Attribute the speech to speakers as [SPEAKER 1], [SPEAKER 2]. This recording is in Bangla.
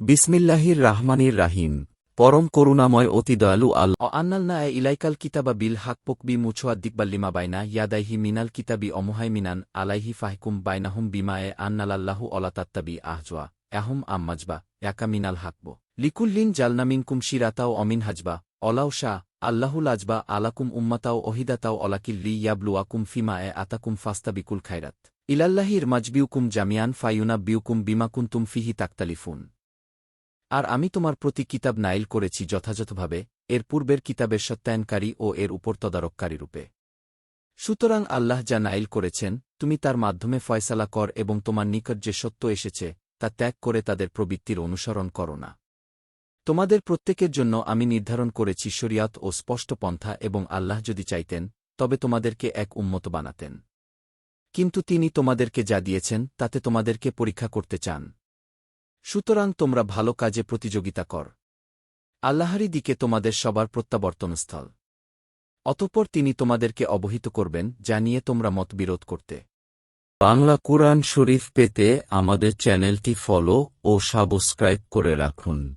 [SPEAKER 1] বিসমিল্লাহির রাহমানির রাহিম। পরম করুণাময় অতি দয়ালু আল এ ইলাইকাল কিতাবা বিল হাক পকবি মুছোয়া দিকবাল্লিমা বাইনা ইয়াদাইহি মিনাল কিতাবি অমুহাই মিনান আলাইহি ফাহকুম বাইনাহুম বিমা এ আন্নালাল্লাহু অলাতাত্তাবি আহজওয়া এহম আম্মাজবা একা মিনাল হাকব। লিকুল্লিন জালনামিনকুম শিরাতাও অমিন হাজবা। অলাও শাহ আল্লাহুল আজবা আলাকুম উম্মাতাও অহিদাতাও অলাকিল্লি ইয়াবলুয়াকুম ফিমা এ আতাকুম ফাস্তা বিকুল খাইরাত ইলাল্লাহির মাজবিউকুম জামিয়ান ফাইউনা বিউকুম বিমা কুন্তুম ফিহি তাক্তালিফুন। আর আমি তোমার প্রতি কিতাব নাইল করেছি যথাযথভাবে, এর পূর্বের কিতাবের সত্যায়নকারী ও এর উপর তদারককারী রূপে। সুতরাং আল্লাহ যা নাইল করেছেন, তুমি তার মাধ্যমে ফয়সালা কর এবং তোমার নিকট যে সত্য এসেছে, তা ত্যাগ করে তাদের প্রবৃত্তির অনুসরণ করো না। তোমাদের প্রত্যেকের জন্য আমি নির্ধারণ করেছি শরিয়াত ও স্পষ্ট পন্থা এবং আল্লাহ যদি চাইতেন, তবে তোমাদেরকে এক উন্মত বানাতেন। কিন্তু তিনি তোমাদেরকে যা দিয়েছেন, তাতে তোমাদেরকে পরীক্ষা করতে চান। সুতরাং তোমরা ভালো কাজে প্রতিযোগিতা কর। আল্লাহারি দিকে তোমাদের সবার প্রত্যাবর্তনস্থল। অতঃপর তিনি তোমাদেরকে অবহিত করবেন, যা নিয়ে তোমরা মতবিরোধ করতে। বাংলা কোরআন শরীফ পেতে আমাদের চ্যানেলটি ফলো ও সাবস্ক্রাইব করে রাখুন।